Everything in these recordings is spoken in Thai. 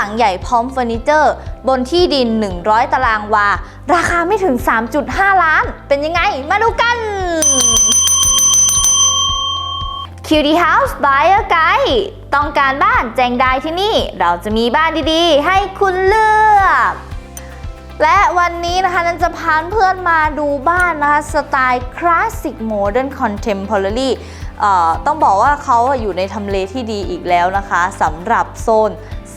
หลังใหญ่พร้อมเฟอร์นิเจอร์ บนที่ดิน 100 ตารางวา ราคาไม่ถึง 3.5 ล้าน เป็นยังไง มาดูกัน Cutie House Buyer Guide ต้องการบ้านแจ้งได้ที่นี่ เราจะมีบ้านดีๆ ให้คุณเลือกและวันนี้นะคะนันจะพาเพื่อนมาดูบ้านนะคะ สไตล์คลาสสิกโมเดิร์นคอนเทมพอร์รี่ต้องบอกว่าเขาอยู่ในทำเลที่ดีอีกแล้วนะคะสำหรับโซน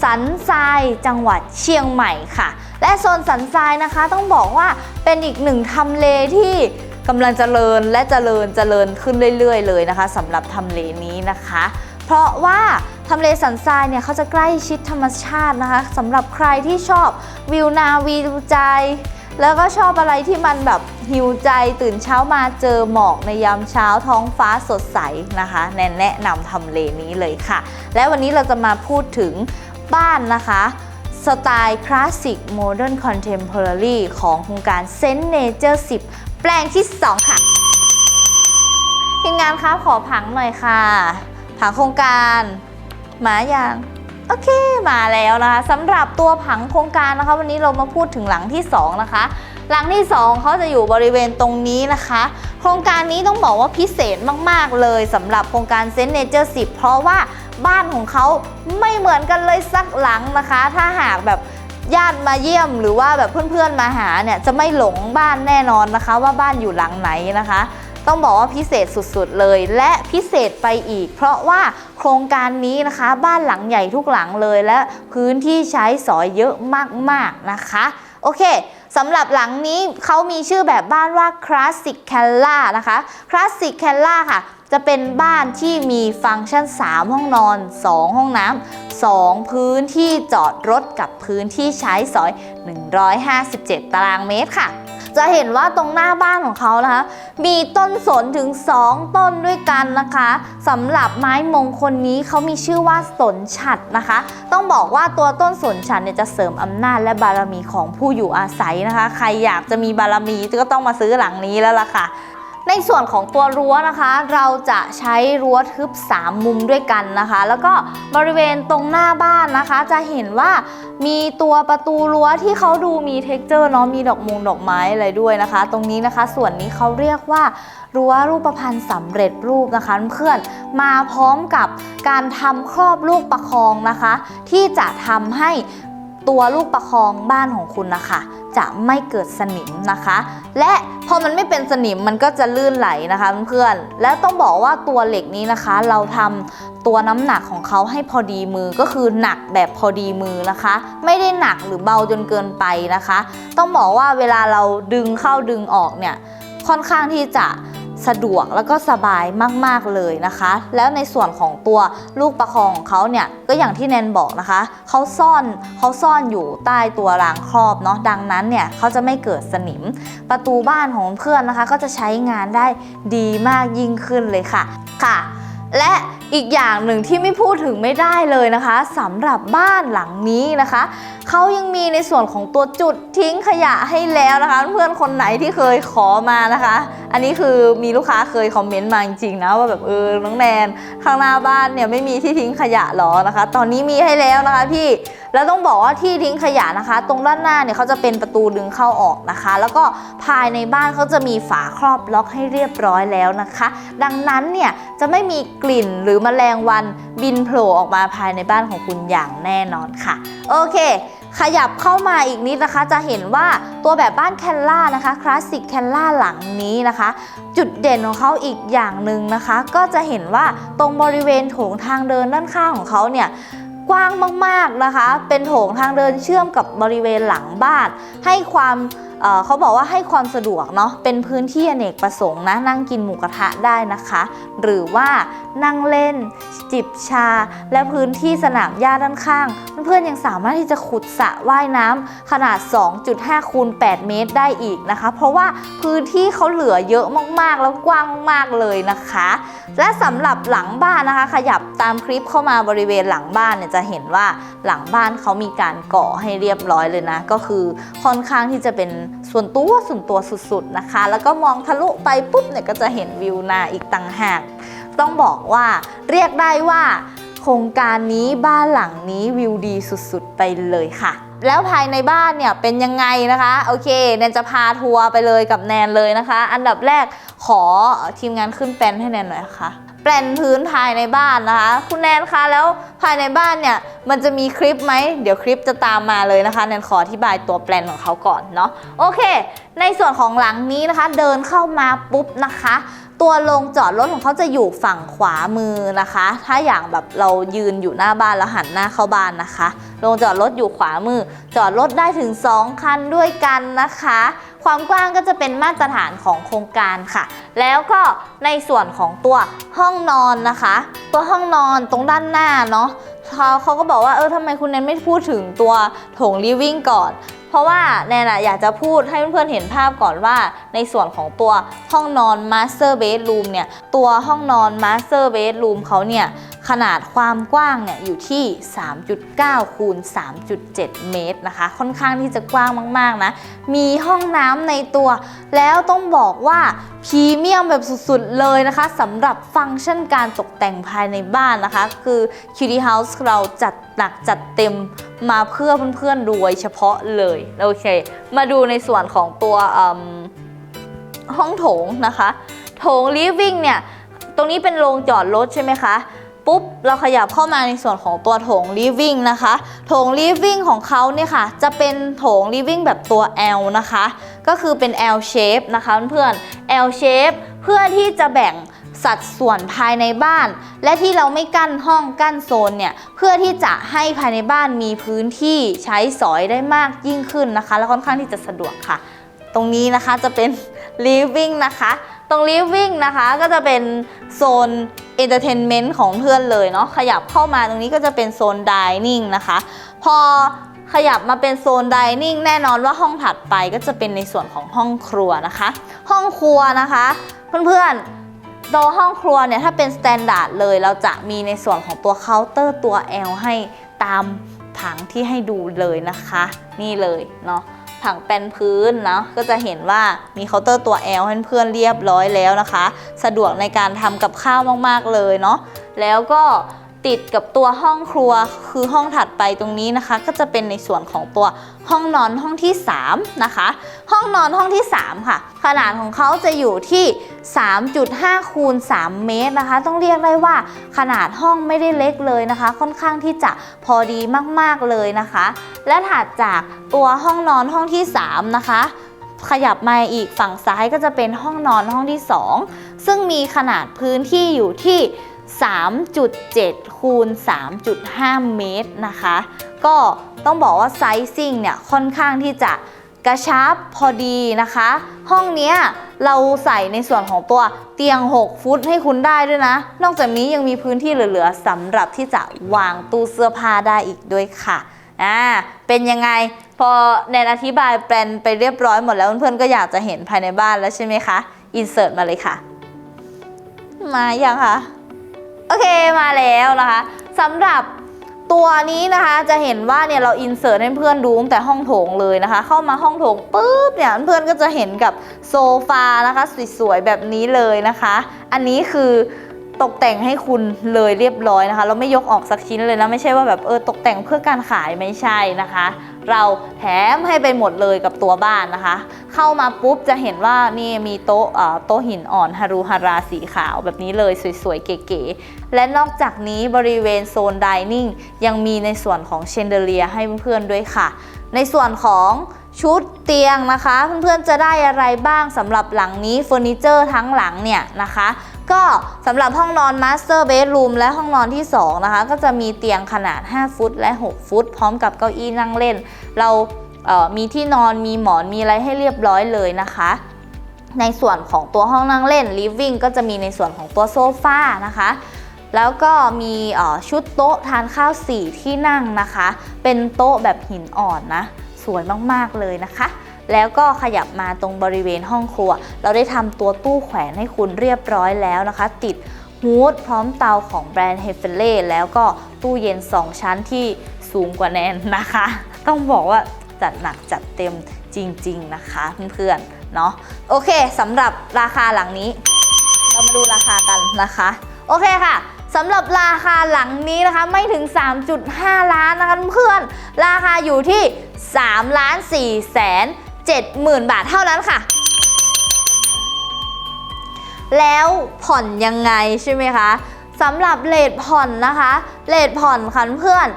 สันทรายจังหวัดเชียงใหม่ค่ะ และโซนสันทรายนะคะต้องบอกว่าเป็นอีกหนึ่งทำเลที่กำลังเจริญและเจริญเจริญขึ้นเรื่อย ๆ เลยนะคะสำหรับทำเลนี้นะคะ เพราะว่าทำเลสันทรายเนี่ยเขาจะใกล้ชิดธรรมชาตินะคะสำหรับใครที่ชอบวิวนาวิวใจ แล้วก็ชอบอะไรที่มันแบบหิวใจตื่นเช้ามาเจอหมอกในยามเช้าท้องฟ้าสดใสนะคะ แนะแนะนำทำเลนี้เลยค่ะ และวันนี้เราจะมาพูดถึง บ้านนะคะสไตล์คลาสสิกโมเดิร์นคอนเทมพอร์รี่ของโครงการเซนเนเจอร์10 แปลงที่ 2 ค่ะ ทีมงานคะขอผังหน่อยค่ะ ผังโครงการมาอย่างโอเคมาแล้วนะคะสำหรับตัวผังโครงการนะคะ วันนี้เรามาพูดถึงหลังที่ 2 นะคะ หลังที่ 2เขาจะอยู่บริเวณตรงนี้นะคะ โครงการนี้ต้องบอกว่าพิเศษมาก ๆ เลยสำหรับโครงการเซนเนเจอร์10 เพราะว่า บ้านของเขาไม่เหมือนกันเลยสักหลังนะคะ ถ้าหากแบบญาติมาเยี่ยมหรือว่าแบบเพื่อนๆมาหาเนี่ยจะไม่หลงบ้านแน่นอนนะคะ ว่าบ้านอยู่หลังไหนนะคะ ต้องบอกว่าพิเศษสุดๆเลย และพิเศษไปอีก เพราะว่าโครงการนี้นะคะบ้านหลังใหญ่ทุกหลังเลยและพื้นที่ใช้สอยเยอะมากๆนะคะ โอเค สำหรับหลังนี้เขามีชื่อแบบบ้านว่าคลาสสิกแคลล่านะคะคลาสสิกแคลล่าค่ะ จะเป็นบ้านที่มีฟังก์ชัน 3 ห้องนอน 2 ห้องน้ำ 2 พื้นที่จอดรถกับพื้นที่ใช้สอย 157 ตารางเมตรค่ะ จะเห็นว่าตรงหน้าบ้านของเขานะคะ มีต้นสนถึง 2 ต้นด้วยกันนะคะสำหรับไม้มงคลนี้เขามีชื่อว่าสนฉัดนะคะ ต้องบอกว่าตัวต้นสนฉัดเนี่ยจะเสริมอำนาจและบารมีของผู้อยู่อาศัยนะคะ ใครอยากจะมีบารมีก็ต้องมาซื้อหลังนี้แล้วล่ะค่ะ ในส่วนของตัวรั้วนะคะ เราจะใช้รั้วทึบ 3 มุมด้วยกันนะคะ แล้วก็บริเวณตรงหน้าบ้านนะคะ จะเห็นว่ามีตัวประตูรั้วที่เขาดูมีเท็กเจอร์เนาะมีดอกมงดอกไม้อะไรด้วยนะคะ ตรงนี้นะคะส่วนนี้เขาเรียกว่ารั้วรูปพรรณสำเร็จรูปนะคะเพื่อนมาพร้อมกับการทำครอบลูกประคองนะคะ ที่จะทำให้ ตัวลูกประคองบ้านของคุณนะคะ จะไม่เกิดสนิมนะคะ และพอมันไม่เป็นสนิมมันก็จะลื่นไหลนะคะเพื่อนๆแล้วต้องบอกว่าตัวเหล็กนี้นะคะ เราทำตัวน้ำหนักของเขาให้พอดีมือก็คือหนักแบบพอดีมือนะคะ ไม่ได้หนักหรือเบาจนเกินไปนะคะ ต้องบอกว่าเวลาเราดึงเข้าดึงออกเนี่ยค่อนข้างที่จะ สะดวกแล้วก็สบายมากๆเลยนะคะ แล้วในส่วนของตัวลูกประคองของเขาเนี่ยก็อย่างที่แนนบอกนะคะเขาซ่อนเขาซ่อนอยู่ใต้ตัวรางครอบเนาะดังนั้นเนี่ยเขาจะไม่เกิดสนิม ประตูบ้านของเพื่อนนะคะ ก็จะใช้งานได้ดีมากยิ่งขึ้นเลยค่ะค่ะ และ อีกอย่างหนึ่งที่ไม่พูดถึงไม่ได้เลยนะคะสำหรับบ้านหลังนี้นะคะเขายังมีในส่วนของตัวจุดทิ้งขยะให้แล้วนะคะ เพื่อนคนไหนที่เคยขอมานะคะ อันนี้คือมีลูกค้าเคยคอมเมนต์มาจริงๆนะว่าแบบเออน้องแนนข้างหน้าบ้านเนี่ยไม่มีที่ทิ้งขยะหรอนะคะ ตอนนี้มีให้แล้วนะคะพี่แล้วต้องบอกว่าที่ทิ้งขยะนะคะ ตรงด้านหน้าเนี่ยเขาจะเป็นประตูดึงเข้าออกนะคะ แล้วก็ภายในบ้านเขาจะมีฝาครอบล็อกให้เรียบร้อยแล้วนะคะ ดังนั้นเนี่ยจะไม่มีกลิ่นหรือแมลงวันบินโผล่ออกมาภายในบ้านของคุณอย่างแน่นอนค่ะ โอเค ขยับเข้ามาอีกนิดนะคะ จะเห็นว่าตัวแบบบ้านแคนล่านะคะคลาสสิกแคนล่าหลังนี้นะคะ จุดเด่นของเขาอีกอย่างหนึ่งนะคะ ก็จะเห็นว่าตรงบริเวณโถงทางเดินด้านข้างของเขาเนี่ยกว้างมากๆนะคะ เป็นโถงทางเดินเชื่อมกับบริเวณหลังบ้าน ให้ความ เขาบอกว่าให้ความสะดวกเนาะเป็นพื้นที่อเนกประสงค์นะนั่งกินหมูกระทะได้นะคะ หรือว่านั่งเล่นจิบชา และพื้นที่สนามหญ้าด้านข้าง เพื่อนๆยังสามารถที่จะขุดสระว่ายน้ำขนาด 2.5คูณ8เมตรได้อีกนะคะ เพราะว่าพื้นที่เขาเหลือเยอะมากๆ แล้วกว้างมากๆเลยนะคะ และสำหรับหลังบ้านนะคะ ขยับตามคลิปเข้ามาบริเวณหลังบ้านเนี่ยจะเห็นว่าหลังบ้านเขามีการก่อให้เรียบร้อยเลยนะ ก็คือค่อนข้างที่จะเป็นส่วนตัวส่วนตัวสุดๆนะคะ แล้วก็มองทะลุไปปุ๊บเนี่ยก็จะเห็นวิวนาอีกต่างหาก ต้องบอกว่าเรียกได้ว่าโครงการนี้บ้านหลังนี้วิวดีสุดๆไปเลยค่ะ แล้วภายในบ้านเนี่ยเป็นยังไงนะคะโอเคแนนจะพาทัวร์ไปเลยกับแนนเลยนะคะ อันดับแรกขอทีมงานขึ้นแปนให้แนนหน่อยค่ะ แปลนพื้นภายในบ้านนะคะ คุณแนนคะแล้วภายในบ้านเนี่ยมันจะมีคลิปไหมเดี๋ยวคลิปจะตามมาเลยนะคะแนนขออธิบายตัวแปลนของเขาก่อนเนาะโอเค ในส่วนของหลังนี้นะคะ เดินเข้ามาปุ๊บนะคะ ตัวโรงจอดรถของเขาจะอยู่ฝั่งขวามือนะคะ ถ้าอย่างแบบเรายืนอยู่หน้าบ้านแล้วหันหน้าเข้าบ้านนะคะโรงจอดรถอยู่ขวามือ จอดรถได้ถึง 2 คันด้วยกันนะคะ ความกว้างก็จะเป็นมาตรฐานของโครงการค่ะ แล้วก็ในส่วนของตัวห้องนอนนะคะ ตัวห้องนอนตรงด้านหน้าเนาะเขาเขาก็บอกว่าเออทำไมคุณแนนไม่พูดถึงตัวโถงลิฟวิ่งก่อน เพราะว่าแนนอะอยากจะพูดให้เพื่อนๆเห็นภาพก่อนว่า ในส่วนของตัวห้องนอน Master Bedroom เนี่ย ตัวห้องนอน Master Bedroom เขาเนี่ย ขนาดความกว้างเนี่ยอยู่ที่ 3.9 คูณ 3.7 เมตรนะคะ ค่อนข้างที่จะกว้างมากๆนะ มีห้องน้ำในตัว แล้วต้องบอกว่าพรีเมียมแบบสุดๆเลยนะคะสำหรับฟังก์ชันการตกแต่งภายในบ้านนะคะ คือ Cutie House เราจัดหนักจัดเต็ม มาเพื่อเพื่อนๆโดยเฉพาะเลยโอเค มาดูในส่วนของตัวห้องโถงนะคะ โถง living เนี่ย ตรงนี้เป็นโรงจอดรถใช่ไหมคะ ปุ๊บ เราขยับเข้ามาในส่วนของตัวโถง living นะคะ โถง living ของเขาเนี่ยค่ะ จะเป็นโถง living แบบตัว L นะคะ ก็คือเป็น L shape นะคะเพื่อนๆ L shape เพื่อที่จะแบ่ง สัดส่วนภายในบ้าน และที่เราไม่กั้นห้องกั้นโซนเนี่ยเพื่อที่จะให้ภายในบ้านมีพื้นที่ใช้สอยได้มากยิ่งขึ้นนะคะ และค่อนข้างที่จะสะดวกค่ะ ตรงนี้นะคะจะเป็น living นะคะ ตรง living นะคะก็จะเป็นโซน entertainment ของเพื่อนเลยเนาะขยับเข้ามาตรงนี้ก็จะเป็นโซน dining นะคะ พอขยับมาเป็นโซน dining แน่นอนว่าห้องถัดไปก็จะเป็นในส่วนของห้องครัวนะคะ ห้องครัวนะคะ เพื่อนๆ โตห้องครัวเนี่ยถ้าเป็นสแตนดาร์ดเลยเราจะมีในส่วนของตัวเคาน์เตอร์ตัว L ให้ตามผังที่ให้ดูเลยนะคะ นี่เลยเนาะผังแปลนพื้นเนาะก็จะเห็นว่ามีเคาน์เตอร์ตัว L ให้เพื่อนเรียบร้อยแล้วนะคะ สะดวกในการทำกับข้าวมากๆเลยเนาะแล้วก็ ติดกับตัวห้องครัวคือห้องถัดไปตรงนี้นะคะ ก็จะเป็นในส่วนของตัวห้องนอนห้องที่ 3 นะคะ ห้องนอนห้องที่ 3 ค่ะ ขนาดของเขาจะอยู่ที่ 3.5คูณ3เมตรนะคะ ต้องเรียกได้ว่าขนาดห้องไม่ได้เล็กเลยนะคะ ค่อนข้างที่จะพอดีมากๆเลยนะคะ และถัดจากตัวห้องนอนห้องที่ 3 นะคะ ขยับมาอีกฝั่งซ้ายก็จะเป็นห้องนอนห้องที่ 2 ซึ่งมีขนาดพื้นที่อยู่ที่ 3.7 คูณ 3.5 เมตรนะคะ ก็ต้องบอกว่าไซซิ่งเนี่ยค่อนข้างที่จะกระชับพอดีนะคะ ห้องเนี้ยเราใส่ในส่วนของตัวเตียง 6 ฟุตให้คุณได้ด้วยนะ นอกจากนี้ยังมีพื้นที่เหลือๆสำหรับที่จะวางตู้เสื้อผ้าได้อีกด้วยค่ะอ่าเป็นยังไงพอแนนอธิบายแปลนไปเรียบร้อยหมดแล้วเพื่อนๆก็อยากจะเห็นภายในบ้านแล้วใช่ไหมคะอินเสิร์ตมาเลยค่ะ มาอย่างค่ะ โอเคมาแล้วนะคะสำหรับตัวนี้นะคะจะเห็นว่าเนี่ยเราอินเสิร์ตให้เพื่อนดูตั้งแต่ห้องโถงเลยนะคะ เข้ามาห้องโถงปุ๊บเนี่ยเพื่อนก็จะเห็นกับโซฟานะคะสวยๆแบบนี้เลยนะคะ อันนี้คือ ตกแต่งให้คุณเลยเรียบร้อยนะคะเราไม่ยกออกสักชิ้นเลยนะ ไม่ใช่ว่าแบบเออตกแต่งเพื่อการขายไม่ใช่นะคะ เราแถมให้ไปหมดเลยกับตัวบ้านนะคะ เข้ามาปุ๊บจะเห็นว่านี่มีโต๊ะโต๊ะหินอ่อนฮารุฮาราสีขาวแบบนี้เลยสวยๆ เก๋ๆและนอกจากนี้บริเวณโซนดิเนิ่งยังมีในส่วนของเชนเดเลียให้เพื่อนๆด้วยค่ะ ในส่วนของ ชุดเตียงนะคะ เพื่อนๆจะได้อะไรบ้างสำหรับหลังนี้เฟอร์นิเจอร์ทั้งหลังเนี่ยนะคะ ก็สำหรับห้องนอนมาสเตอร์เบดรูมและห้องนอนที่ 2 นะคะ ก็จะมีเตียงขนาด 5 ฟุตและ 6 ฟุต พร้อมกับเก้าอี้นั่งเล่น เราเอ่อมีที่นอนมีหมอนมีอะไรให้เรียบร้อยเลยนะคะในส่วนของตัวห้องนั่งเล่น living ก็จะมีในส่วนของตัวโซฟานะคะ แล้วก็มีชุดโต๊ะทานข้าวสี่ที่นั่งนะคะ เป็นโต๊ะแบบหินอ่อนนะ สวยมากๆเลยนะคะ แล้วก็ขยับมาตรงบริเวณห้องครัว เราได้ทำตัวตู้แขวนให้คุณเรียบร้อยแล้วนะคะ ติดฮูดพร้อมเตาของแบรนด์เฮฟเฟเล่แล้วก็ตู้เย็น 2 ชั้นที่สูงกว่าแนนนะคะ ต้องบอกว่าจัดหนักจัดเต็มจริง ๆ นะคะเพื่อนๆเนาะโอเคสำหรับราคาหลังนี้ เรามาดูราคากันนะคะ โอเคค่ะสำหรับราคาหลังนี้นะคะไม่ถึง 3.5 ล้านนะคะเพื่อนราคาอยู่ที่ 3ล้าน4แสน7หมื่นบาทเท่านั้นค่ะ แล้วผ่อนยังไงใช่ไหมคะสำหรับเลทผ่อนนะคะเลทผ่อนคันเพื่อน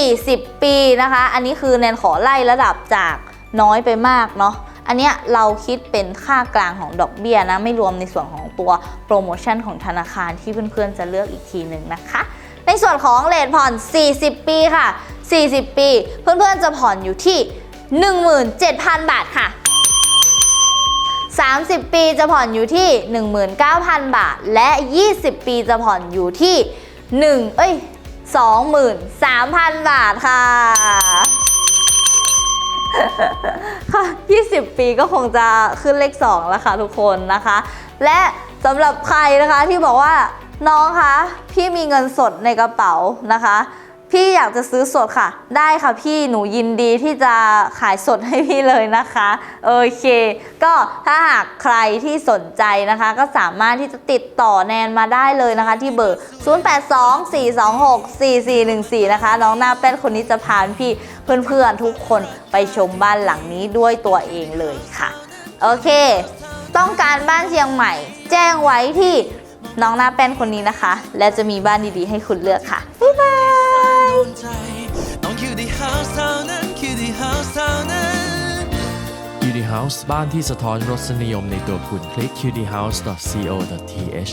40 ปีนะคะ อันนี้คือแนนขอไล่ระดับจากน้อยไปมากเนาะอันเนี้ยเราคิดเป็นค่ากลางของดอกเบี้ยนะ ไม่รวมในส่วนของตัวโปรโมชั่นของธนาคารที่เพื่อนๆจะเลือกอีกทีหนึ่งนะคะ ในส่วนของเลทผ่อน 40 ปีค่ะ 40 ปี เพื่อนๆจะผ่อนอยู่ที่ 17,000 บาทค่ะ 30 ปีจะผ่อนอยู่ที่ 19,000 บาท และ 20 ปีจะผ่อนอยู่ที่ 1 เอ้ย 23,000 บาทค่ะค่ะ20 ปีก็คงจะขึ้นเลข 2 แล้วค่ะทุกคนนะคะ และสำหรับใครนะคะที่บอกว่า น้องคะ พี่มีเงินสดในกระเป๋านะคะ พี่อยากจะซื้อสดค่ะ ได้ค่ะพี่หนูยินดีที่จะขายสดให้พี่เลยนะคะโอเค ก็ถ้าหากใครที่สนใจนะคะ ก็สามารถที่จะติดต่อแนนมาได้เลยนะคะ ที่เบอร์ 0824264414 นะคะ น้องหน้าแป้นคนนี้จะพาพี่เพื่อนๆทุกคนไปชมบ้านหลังนี้ด้วยตัวเองเลยค่ะ โอเค ต้องการบ้านเชียงใหม่ แจ้งไว้ที่ น้องหน้าแป้นคนนี้นะคะ และจะมีบ้านดีๆ ให้คุณเลือกค่ะ บ๊ายบายต้องคิวดีเฮาส์เท่านั้นคิวดีเฮาส์เท่านั้น Cutie House บ้านที่สะท้อนรสนิยมในตัวคุณคลิก cutiehouse.co.th